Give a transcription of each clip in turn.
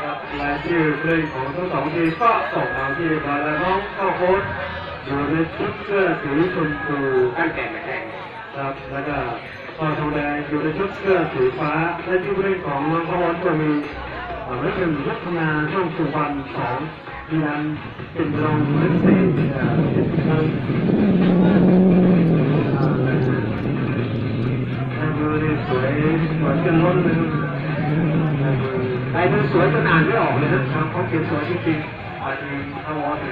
ครับรายชื่อผู้เล่นของทั้งสองทีมก็ส่งมาที่บาลาน้องเข้าโค้ชอยู่ในชุดเสื้อสีชมพูตั้งแต่มาแข่งครับแล้วก็พอทองแดงอยู่ในชุดเสื้อสีฟ้าและที่ผู้เล่นของน้องพรก็มีเอ่อนักเรียนพัฒนาช่องสุวรรณสองมีนันเป็นรองเลขสี่เอ่อทางทางมือนี่สวยสวยจนล้นเลยครับทางมือ ลายมือสวยจนอ่านไม่ออกเลยนะทางเขาเขียนสวยจริงๆอาจจะเข้าวอส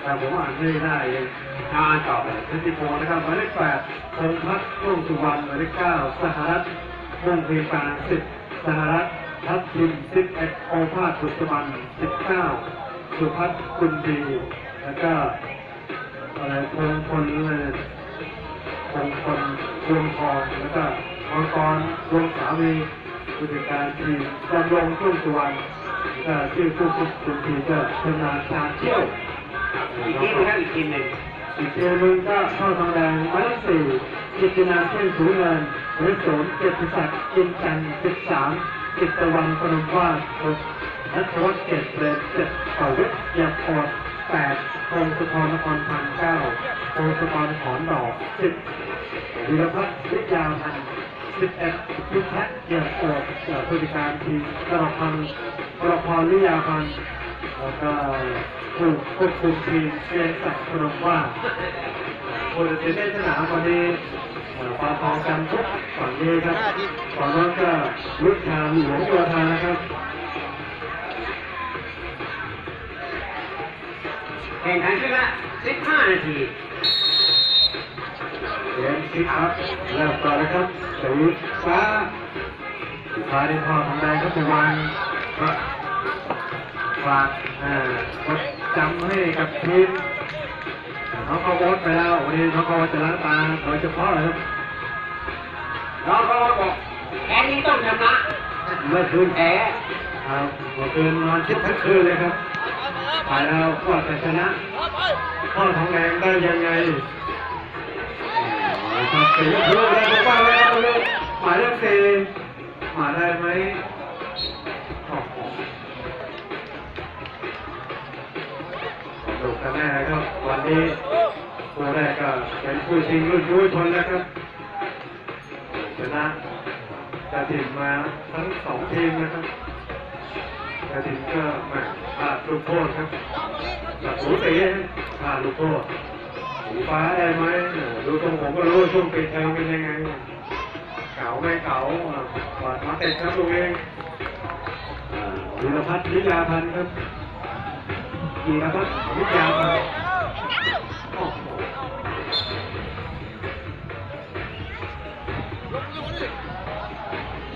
แต่ผมอ่านไม่ได้เองอาอ่านต่อไปเซนติโฟนะครับหมายเลขแปดพงพัฒน์ร่งสุวรรณหมายเลขเก้าสหรัฐวงเพลงปานสิบสหรัฐทัพทิมสิบเอ็ดโอภาสบุษบันสิบเก้าสุพัฒน์คุณดีแล้วก็อะไรพงพลอะไรพงพลดวงทองแล้วก็มังกรดวงสามี ผู้จัดการทีมดำรงช่วงสุวรรณแล้วก็ชื่อผู้ควบคุมทีมก็ชำนาญชาญเที่ยวอีกทีหนึงครับอีกทีหนึ่งอีกเกมหนึงก็เข้าทองแดงหมายเลขสี่กิจนาเช่นสูงเงินหมายเลขสองเกียรติศักดิ์จินจันทร์สิบสามจิตตะวันพนมวาดหกนัทวัฒน์เกตเปรมเจ็ดต่อวิทย์ยาพอดแปดพงศธรนครพันธ์เก้าพงศธรขอนดอกสิบวิรพัฒน์วิทยาพันธ์ สิบเอ็ดพุทธะเกี่ยรติโอดเอ่อผู้จัดการทีมกระพันธ์กระพรวิยาพันธ์แล้วก็ผู้ควบคุมทีมเชียร์สักดิ์พนมว่าคนจะได้สนามวันนี้ปาทองกันทุกฝั่งนี้ครับฝั่งนั้นก็ลุกชามหลวงโยธางนะครับแข่งขันขึ้นละ15 นาที เกมคิกครับเริ่มต่อเลยครับสีฟ้าสีฟ้าที่พ่อทองแดงก็จะวางก็ฝากเอ่อกดจำให้กับทีมน้องเขาโอ๊ตไปแล้ววันนี้น้องเขาจะล้างตาโดยเฉพาะเลยครับน้องเขาบอกแพ้นี้ต้องชนะเมื่อคืนแพ้ครับเมื่อคืนนอนคิดทั้งคืนเลยครับไปแล้วก็จะชนะพ่อทองแดงได้ยังไง ครับสีชมพูได้ถูกต้องเลยครับตรงนี้หมายเลขสี่มาได้ไหมโอ้โหสนุกกันแน่ครับ วันนี้คู่แรกก็เป็นคู่ชิงรุ่นยุวชนแล้วครับชนะจะถิ่นมาทั้งสองทีมนะครับจะถิ่นก็มาพลาลูกโทษครับหลักสูสีพลาลูกโทษ ฟ้าได้ไหมเออดูตรงผมก็รู้ว่าช่วงปิดเทอมเป็นยังไง เก่าไม่เก่าอะกวาดมาเตะครับลูกเองอ่าวีรพัฒน์วิทยาพันธ์ครับวีรพัฒน์วิทยาพันธ์โอ้โห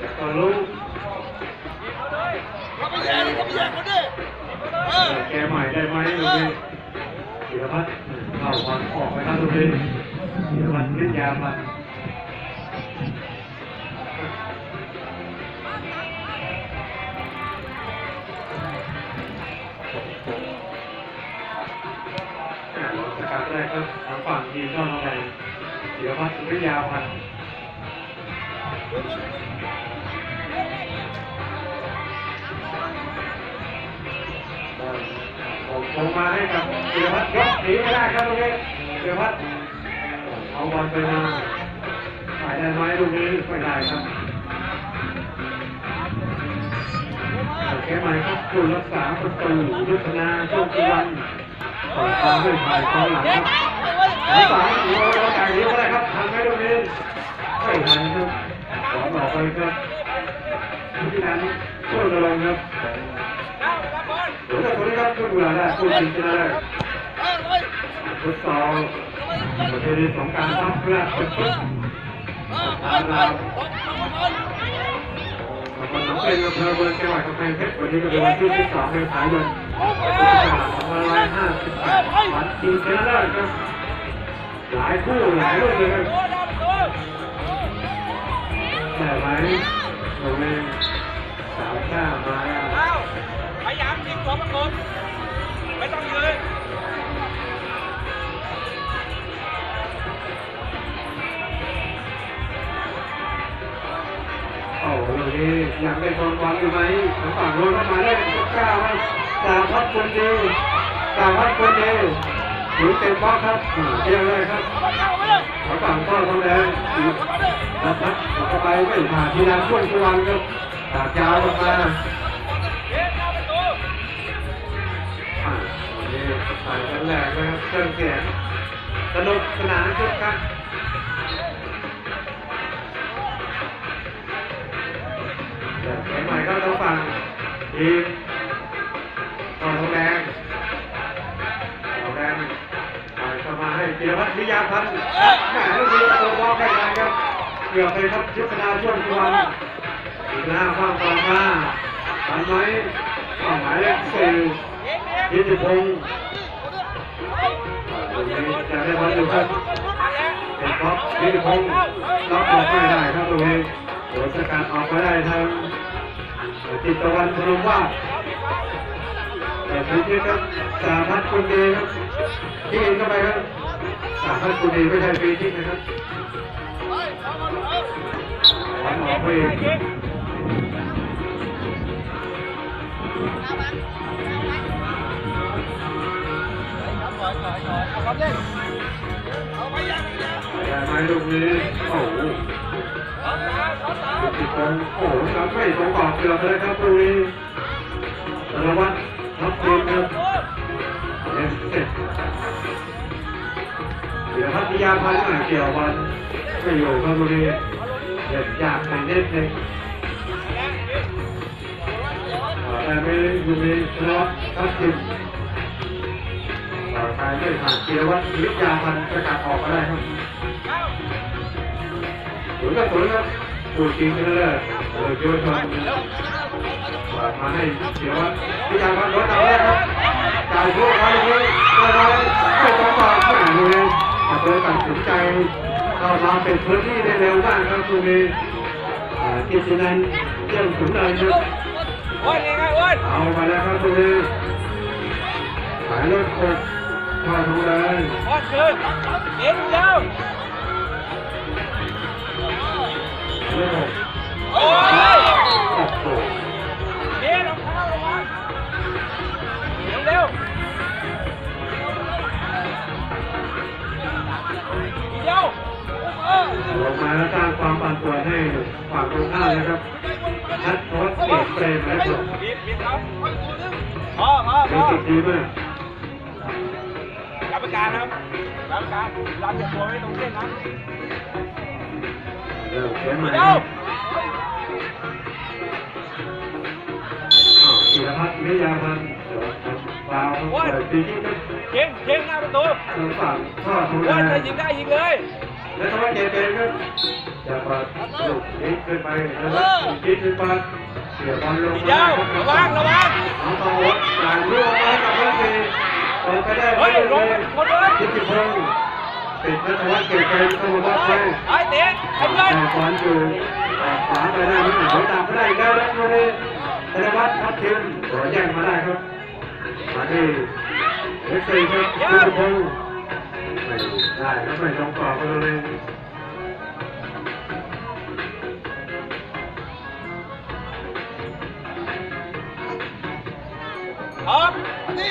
จากตอนรู้เขาไม่แย่ดิเขาไม่แย่เขาดิเออแกใหม่ได้ไหมลูกนี้ วีรพัฒน์เข้าบอลออกไปครับลูกนี้วีรพัฒน์วิทยาพันธ์อ่ากัดแรกครับทางฝั่งทีมชองน้องแดงวีรพัฒน์วิทยาพันธ์ผม ลงมาให้กับเกียรพัฒน์ยกหนีไม่ได้ครับตรงนี้เกียพัฒน์เอาบอลไปมาถ่ายได้ไหมลูกนี้ไม่ได้ครับแก้ใหม่ครับผู้รักษาประตูยุทธนาโชคสุวรรณต่อยตามด้วยฝ่ายกองหลังครับรักษาหัวเราจ่ายนี้ก็ได้ครับทำให้ลูกนี้ไม่ทันครับขอบอกไปครับที่นั้นช่วยกันลงครับ เดี๋ยวถ้าคนนี้รับคุณบุราได้คุณจริงชนะได้เออเลยฟุตซอลประเพณีสงการทัพเพื่อเป็นฟุตเออไปไปลงลงลงวันน้องเป็นอำเภอเมืองจังหวัดกำแพงเพชรวันนี้ก็เป็นวันที่ที่สองเมษายนพุทธศักราช2558วันจริงชนะได้ครับหลายคู่หลายรุ่นเลยครับแต่ไหมโรงเรียนสาวข้ามาเอ้าพ ยายามยิงตัวประกบไม่ต้องยืนโอ้โหนี้ยังได้ทนวันอยู่ไหมทางฝั่งโน้นเข้ามาได้กก้าวครับสาพัดคนดีสาพัดคนดีหรือเต็มบล็อครับอ่าเที่ยวเลยครับทางฝั่งก็ทองแดงนะครับเข้าไปไม่ผ่านทีนันช่วยชวันครับตากยาวลงมา ถ่ายกันแรกนะครับเครื่องเสียงสนุกสนานคึกคักเดี๋ยวเสียงใหม่ก็ต้องฟังทีมตอนทองแดงทองแดงถ่ายเข้ามาให้เกียรพัฒน์วิทยาพันธ์แหมลูกนี้ตัวบอลได้ไงครับเกือบไปครับยุทธนาช่วงชวนอีกหน้าข้างต่อมาทันไมเป้าหมายเลขสี่ยินดีพงศ์ตรงนี้จะ ได้บอลอยู่ครับเป็นท็อปยินดีพงศ์ล็อกออกไม่ได้ครับตรงนี้โดสกัดออกมาได้ทางติดตะวันพนมว่าแต่ทีนี้ครับสาพัฒน์คุณดีครับที่เข้าไปครับสาพัฒน์คุณดีไม่ใช่ฟรีคิกนะครับบอลออกไปเอง เอ๊ะแต่ไม้ลูกนี้โอ้โหเอาตาเอาตาติดตรงโอ้โหครับไม่ตรงกรอบเกือบเลยครับตรงนี้สารวัตรทับทีมครับเอสเอ็ดเดี๋ยวพัทยาพันธ์เกี่ยววันไม่อยู่ครับตรงนี้เด็ดอยากแต่เน็ตเลยแต่ไม่อยู่ในทะเลาะทับทีม ไปไม่ผ่านเกียรวัตรวิทยาพันธ์ประกาศออกมาได้ครับสวยก็สวยครับปูจริงกันเลยเออโยนมามาให้เสียวพิจารณารถเอาเลยครับจ่ายพวกเขาเลยอะไรไม่ต้องบอกแม่เลยแต่เธอตัดสินใจเข้ามาเป็นพื้นที่ได้เร็วมากครับตรงนี้กิจนันเรื่องขุนนางครับเอามาแล้วครับตรงนี้หมายเลขหก ข้าทองแดงโอ้ยคืนเอ็นเจ้าเลขหกโอ้ยโอ้โหเอ๊ะรองเท้าระวังเร็วเร็วอีเดียวลงมาแล้วสร้างความปั่นป่วนให้ฝั่งตรงข้ามนะครับนัดโพสเปลี่ยนเฟรมแล้วครับบีบบีบพอพอพเป็นอสิ่งดีมาก กรรมการครับกรรมการเราจะตัวไม่ตรงเส้นนะเริ่มเขียนใหม่เดี๋ยวจิรพัฒน์วิทยาพันธ์ดาวเปิดปีที่ก็เก่งเก่งหน้าประตูทางฝั่งข้อทุโอ้นาจะยิงได้ยิงเลย และทว่าเจเป็นครับจะปิดลูกนี้ขึ้นไปนะครับยิงขึ้นไปเสียบอลลงมาระวังระวังน้องตองจ่ายลูกมากับเพื่อน เปิดไปได้เฮ้ยลงเลยคนเลยทิติพงศ์ติดนัทวัฒน์เก่งเป็นเข้ามาบล็อกไว้ไอ้เตะไอ้เพื่อนแต่บอลอยู่ออกขวาไปได้ไหมหัวตามไม่ได้อีกแล้วนะวันนี้ธนวัฒน์ทับทิมตัวแย่งมาได้ครับมาที่เอฟซีครับทิติพงศ์ไม่ได้ครับไม่ตรงกรอบกันเลยพร้อม ยิ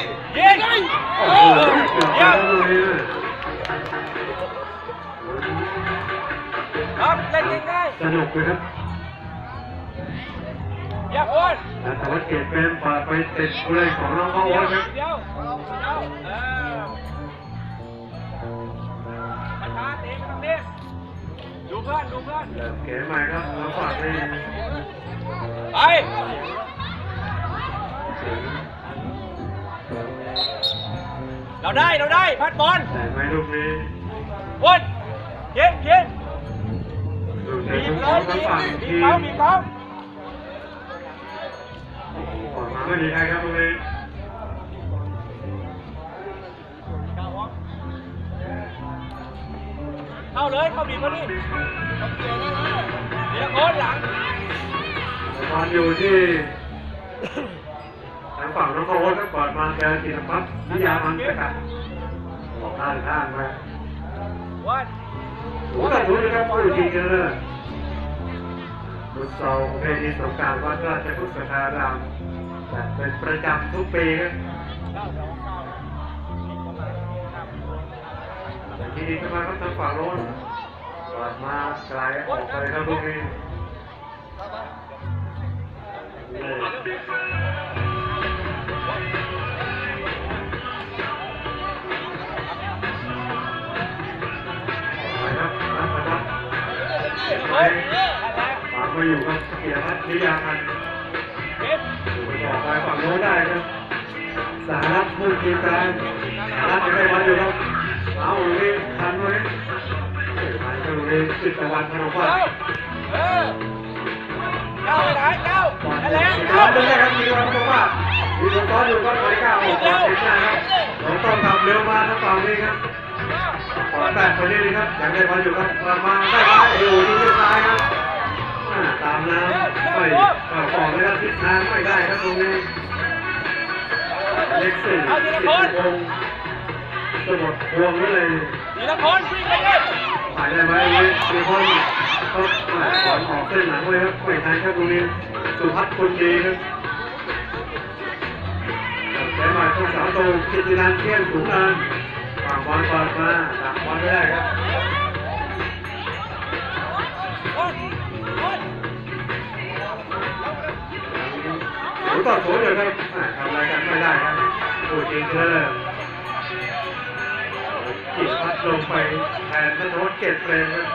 งโอ้โอ้โหโหเกือบไปเยี่ยมแล้วเลยนะครับเล่นยิงได้สนุกเลยครับเยี่ยมคนแต่ธวัฒน์เกตเป็นปาดไปติดผู้เล่นของน้องเขาเดียโอ๊วตครับเดียวเดียวเออช้าๆเตะไม่ต้องเล่นดูเพื่อนดูเพื่อนเริ่มเกมใหม่ครับแล้วฝากให้ไป เราได้เราได้พัดบอลแต่ไม่ลูกนี้วนเย็นเย็นดูในบีมุบมเลของยทางบีบฝั่งบีทีบมเขาบีบเขาออกมาไม่ดีใครครับตรงนี้เข้าเลยเข้าบีบเขาดิเดี๋ยวโค้นหลัง บอลอยู่ที่ทางฝั่งน้องโอ๊ตครับเปิดมาเจอธีรพัฒน์วิทยาพันธ์สกัดออกด้านข้างไปวันโอ้แต่ดูนะครับผู้จริงกันเลยฟุตซอลประเพณีสงกรารวัดราชพุทธารามจัดเป็นประจำทุกปีครับแต่ที่นี้ก็มาครับทางฝั่งโน้นกลับมาไกลออกไปครับลูกนี้ ไปฝากมาอยู่กับเกียรติพัฒน์นิยาพันธ์อยู่ไปต่อไปฝั่งโน้นได้ครับสหรัฐพูดทีมการสหรัฐยังไม่วันอยู่ครับเอาเลยทันไว้เกิดมาก็เลยติดตะวันพนมวัดเออเก้าไปไหนเก้าและมีเก้าครับด้ครับมีวันพนมวัดมีคนซ้อนอยู่ก็ไม่กล้าออกก่อนเสียงนะครับเราต้องทำเร็วมากทั้งฝั่งนี้ครับ ก่อแตกไปนี่เลยครับอยังได้วันอยู่ครับประมาณได้ไหมอยู่ที่ที่ซ้ายครับตามน้ำไม่เข้าก่อเลยครับทิศทางไม่ได้ครับตรงนี้เล็กสี่สิบวงสมุดวงนี่เลยทีละคนวิ่งไปเลยถ่ายได้ไหมเลยมีคนก็ก่อนออกเส้นหลังเลยครับไม่ทันครับตรงนี้สุพัฒน์คนดีครับแค่หน่อยต้องสาวโตกิตินันเที่ยงสูงนานวางบอลก่อนมาดักบ อลไม่ได้ครับคนคนถูต่อถูเลยวครับทำอะไรกันไม่ได้ครับโอ้จริงเลยจิตพัดลงไปแทนนัทวัฒน์เกตเปรครับ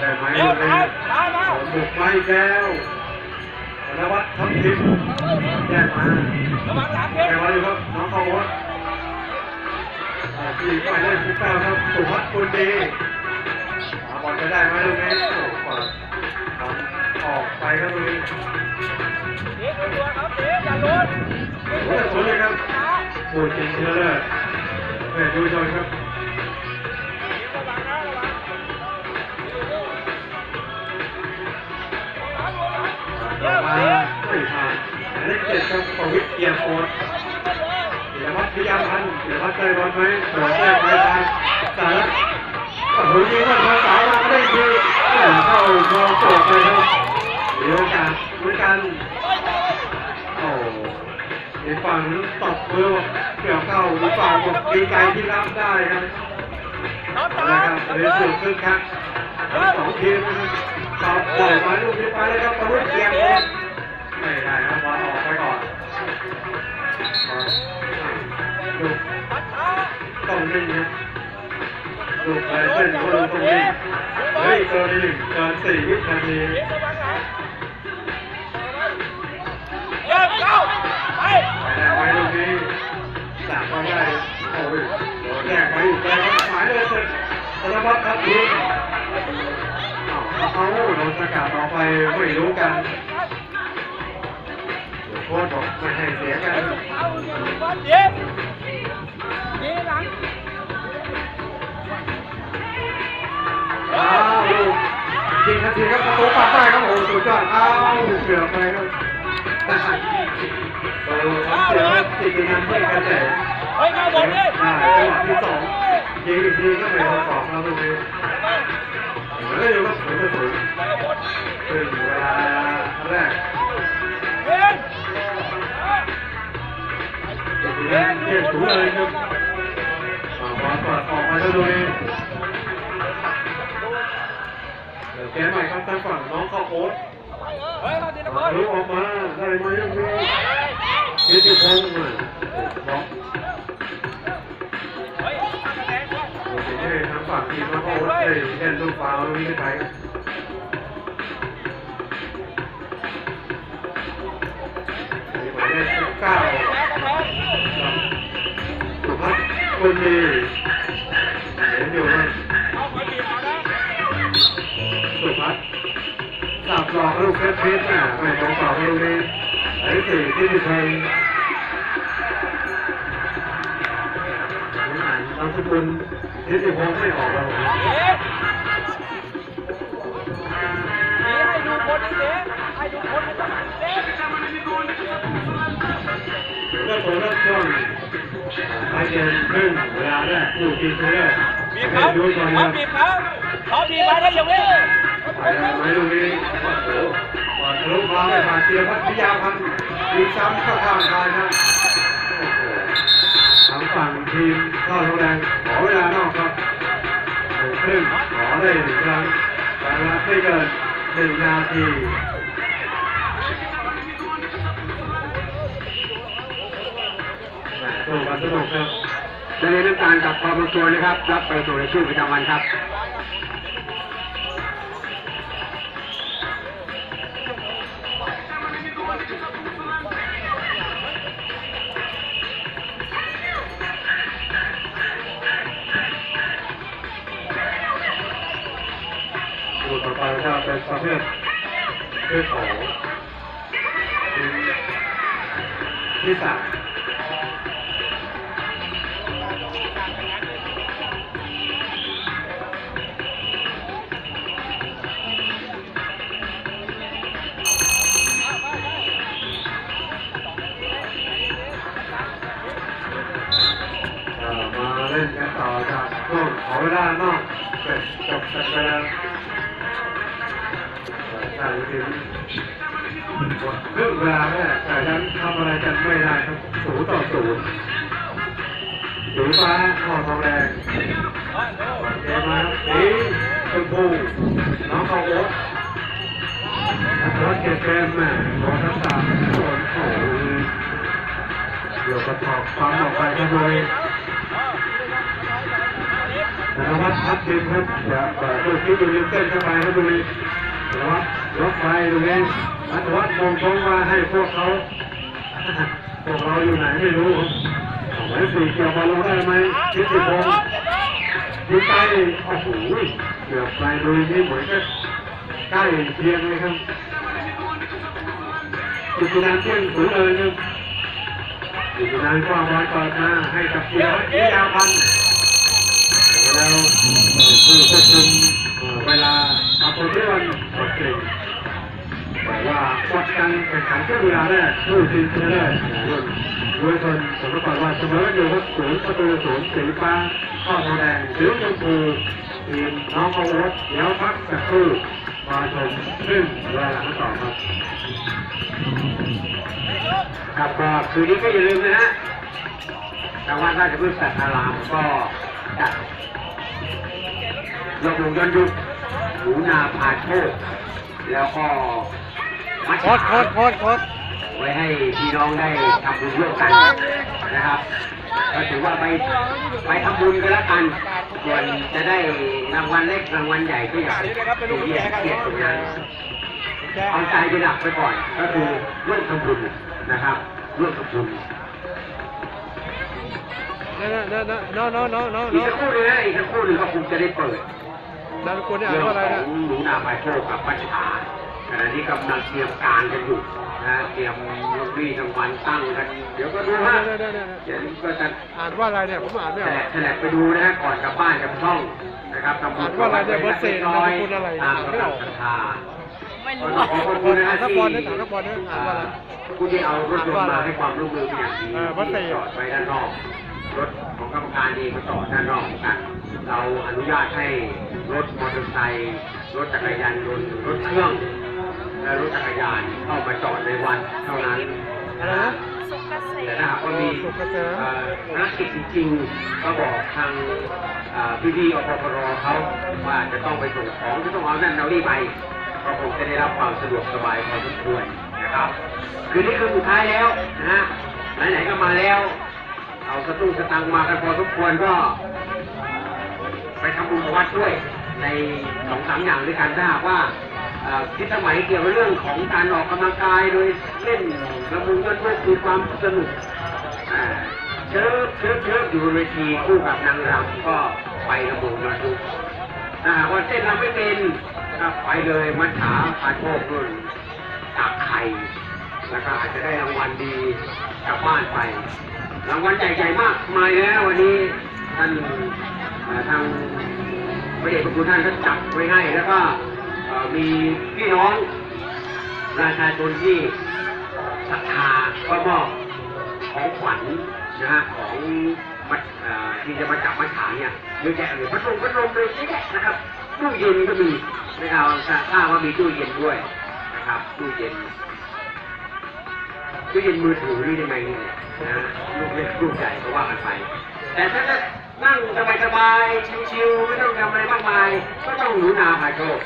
ได้ไมเร็วเลยตามตามมาบุกมาอีกแล้วธนวัฒน์ทัพทิมแยกมาแยกมาอยู่ครับน้องเขาวั ดที่หมายเลขสิบเก้าครับสุพัฒน์คุณดีหาบอลไปได้ไหมลูกนี้โอ้เปิดออกไปครับลูกนี้เตะตัวเขาเตะอย่าลุ้นโอ้โหสวยเลยครับโอ้ยจริงเชื่อเลยแม่ดูชนครับมาไม่ผ่านหมายเลขเจ็ดครับประวิทย์เกียรติโคตรเดี๋ยววัด พยายามพันเดี๋ยววัดได้บอลไหมโดนแรกไปทางสาระโอ้โหยิงว่าทางสายมาก็ได้ทีแม่เข้าโดนโจทย์เลยครับมีโอกาสเหมือนกันโอ้อีกฝั่งตบมือเกี่ยวเข้าอีกฝั่งบอกดีใจที่รับได้ครับนะครับเรียนสุดขึ้นครับสองทีมตอบปล่อยมาลูกนี้ไปเลยครับประวุฒิเกียรติโคตรไม่ได้ครับบอลออกไปก่อน ลูกต้องนิ่งนะลูกไปเส้นเขาลงตรงนี้เฮ้ยเกินหนึ่งเกินสี่วินาทีเระวังหลังเร็วเก้าไปไปได้ไหมลูกนี้สามก็ได้โอ้ยโดนแยกไปอีกแล้วหมายเลยเสร็จธนวัฒน์ครับทีเอาเอาโดนสกัดออกไปไม่รู้กันโค้ชบอกไม่ให้เสียกัน อ้าวยิงทันทีครับประตูปัดได้ครับโอ้โหสุดยอดอ้าวเกือบไปครับโอ้โหเสียจิตงานช่วยกันแต่เฮ้ยเข้าบอลดิอ่าจังหวะที่สองยิงอีกทีก็ไม่ทดสอบแล้วลูกนี้เหมือนกันอยู่ครับเหมือนกันสูงขึ้นเวลาแรกเล่นจิตงานเทียบสูเลยครับอ่าบอลเปิดออกมาแล้วลูกนี้เดี๋ยวแกใหม่ครับทางฝั่งน้องข้าวโอ๊ตเฮ้ยมาทีละคมานลุกออกมาได้ไหมลูกนี้ยิติพงศ์อะบอกเฮ้ยทำคะแนนด้วยโอ้โหทางฝั่งทีมน้องข้าวโอ๊ตได้เล่นลูกฟาวล์ลูกนี้ไม่ไทยครับหมายเลขสิบเก้าสุพัฒน์คนดี สับหลอกลูกเพชรเพชรน่ไม่ตรงต่อลูกนี้หมายเลขสี่ที่ดิชัยผมอ่านนามสกุลทิติพงศ์ไม่ออกแล้วเอ๊ะนี่ให้ดูคนนี่เสียให้ดูคนไม่ต้องเสียก็โทรรับช่วงท้ายเกมครึ่งเวลาแรกคู่ทีมเพื่อนบีเขาดูก่อนคเขารับบีบเขาเขาบีบไปแล้ย่าเว้ยอ ไปได้ไหมลูกนี้โอ้โหบอลทะลุฟ้าไปผ่านเกียพัทยาพันธ์ยิงซ้ำเข้าข้างกายนะโอ้โหทางฝั่งทีมเข้าทองแดงขอเวลานอกครับหนึ่งครึ่งขอได้หนึ่งครั้งแต่ลาไม่เกินหนึ่งนาทีสู้กันสนุกครับจะเรียนน้ำตาลกับพอประชวนนะครับ รับไปสู่ในช่วงประจำวันครับ ถึงเรื่องเวลาเนี่ยแต่ฉันทำอะไรกันไม่ได้ครับศูนย์ต่อศูนย์สีฟ้าข้อทองแดงเกมมาครับสีชมพูน้องเขาโอ๊ตนักรถเก็บเกมแม่ขอทักษะโอนโอ้ยเดี๋ยวกระถอกความออกไปครับเลยนวัฒน์พัดดินครับจะเปิดลูกที่ดูยืนเต้นเข้าไปครับดูแล้วร รถไฟตรงนี้อัตวัฒน์มองตรงมาให้พวกเขาพวกเราอยู่ไหนไม่รู้หมายสี่เกี่ยวบอลลงได้ไหมคิดสิผมอยู่ใกล้โอ้โหเกือบไปดูนี่เหมือนกับใกล้เคียงเลยครับจุดนานเที่ยงถึงเลยครับจุดนานก็บอลเปิดมาให้กับเกียร์วิยาพันธ์แล้ว ลาแรกผู้ทีมชนะเลิศรุ่นยุวชนผมก็บอกว่าเสมออยู่ครับศูนย์ประตูศูนย์สีฟ้าข้อทองแดงสีชมพูทีมน้องเขาวัดเดี๋ยวพักสักครู่มาชมซึ่งเวลาต่อครับครับคืนนี้ก็อย่าลืมนะฮะทางวัดราชพฤกษ์สัตว์อารามก็จัดลงลงย้อนยุคหูนาพาโชคแล้วก็โคตรโคตรโคตร ไว้ให้พี่น้องได้ทำบุญร่วมกันนะครับก็ถือว่าไปไปทำบุญกันล้วกันส่วนจะได้รางวัลเล็กรางวัลใหญ่ก็อย่าไปเกียดเกียดตรงนั้นเอาใจเป็นหลักไปก่อน ก็คือร่วมทำบุญนะครับร่วมทำบุญนั่นนั่นนั่นนั่นนั่นนั่นนั่นอีกสักคู่หนึงนะอีกสักคู่หนึงก็คงจะได้เปิดนั่นคุณเนี่ยเรื่อ่านว่าอะไรนะหนูนาไมโชครกับปัญหา ขณะนี้กำลังเตรียมการกันอยู่นะเตรียมลูกบี้รางวัลตั้งกันเดี๋ยวก็ดูฮะเดี๋ยวเดี๋ยวเดี๋ยวก็จะอ่านว่าอะไรเนี่ยผมอ่านไม่แฉออกแฉลกไปดูนะฮะก่อนกลับบ้านกับช่องนะครับทำบุญอ่านว่าอะไรเนี่ยเบอร์เศษน้อยนามสกุลอะไรตามอ่านไม่กำอลัอกศรัทธาไม่รู้ขอบคุณนะฮะที่บอลนะอ่านสักบอลนะอ่านว่าอะไรผู้ที่เอารถยนต์มาให้ความร่วมมือเป็นอย่างดีเศษจอดไว้ด้านนอกรถของกรรมการเองก็จอดด้านนอกเหมือนกันเราอนุญาตให้รถมอเตอร์ไซค์รถจักรยานยนต์รถเครื่อง และรถจักรยานเข้ามาจอดในวันเท่านั้นอะไรนะสุกเกษแต่มถ้าหากว่ามีสุขเกษม เอ่อภารกิจจริงๆก็บอกทางพี่พี่ๆอปพรเขาว่าจะต้องไปส่งของจะต้องเอานั่นเอานี่ไปก็คงจะได้รับความสะดวกสบายพอสมควรนะครับ คืนนี้คืนสุดท้ายแล้วนะฮะไหนๆก็มาแล้ว เอาสตุ้งสตังค์มากันพอสมควรก็ ไปทำบุญกับวัดด้วยในสองสามอย่างด้วยกันถ้าหากว่าเอ่อ คิดสมัยเกี่ยวกับเรื่องของการออกกำลังกายโดยเล่นกระมุงยอดมกมีความสนุกเชิบเชิบเชิบอยู่บนเวทีคู่กับนางรำก็ไประมุงยอดทุกถ้าหากว่าเต้นรำไม่เป็นก็ไปเลยมัดขาปาโชคด้วยตักไข่แล้วก็อาจจะได้รางวัลดีกลับบ้านไป รางวัลใหญ่ๆมากมายแล้ววันนี้ท่านทางพระเดชพระคุณท่านก็จัดไว้ให้แล้วก็ มีพี่น้องประชาชนที่ศรัทธาก็มอบของขวัญนะฮะของอที่จะมาจับมัดฉาเนี่ยเยอะแยะเลยพัดลมพัดลมเลยเยอะแยะนะครับตู้เย็นก็มีไม่เอาทราบว่ามีตู้เย็นด้วยนะครับตู้เย็นตู้เย็นมือถือนี่ได้ไหมนี่นะลูกเล็กลูกใหญ่ก็ว่ากันไป แต่ถ้าจะนั่งสบายๆชิวๆไม่ต้องทำอะไรมากมาย ก็ต้องหนูนาพาโชค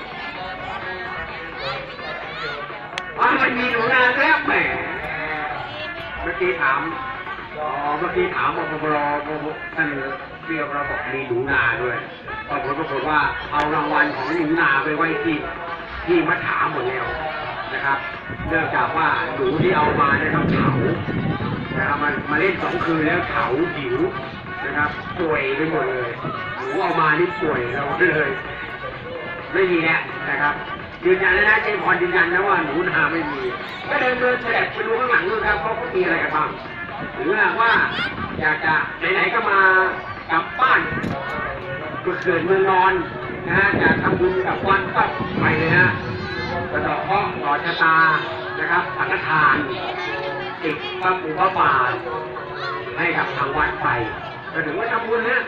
อ๋อมันมีหนูนาแล้วแหมเมื่อกี้ถามอ๋อเมื่อกี้ถามอบรท่านเรียกเราบอกมีหนูนาด้วยปรากฏปรากฏว่าเอารางวัลของหนูนาไปไว้ที่ที่มัถามหมดแล้วนะครับเนื่องจากว่าหนูที่เอามาเนี่ยต้องเผานะครับมันมาเล่นสองคืนแล้วเผาหิวนะครับป่วยไปหมดเลยหนูเอามานี่ป่วยเราเลยไม่มีแน่นะครับ ยืนยันแล้วนะเจมพรยืนยันนะว่าหนูนาไม่มี ก็เดินเดินแฉลบไปดูข้างหลังด้วยครับเขาก็มีอะไรกันบ้างหรือว่าอยากจะไหนๆก็มากลับบ้านเมื่อเกิดเมืองนอนนะฮะอยากทำบุญกับวันก็ไปเลยนะกระดอกเคาะห์ต่อชะตานะครับสังฆทานติดพระปูพระป่าให้กับทางวัดไปก็ถือว่าทำบุญนะ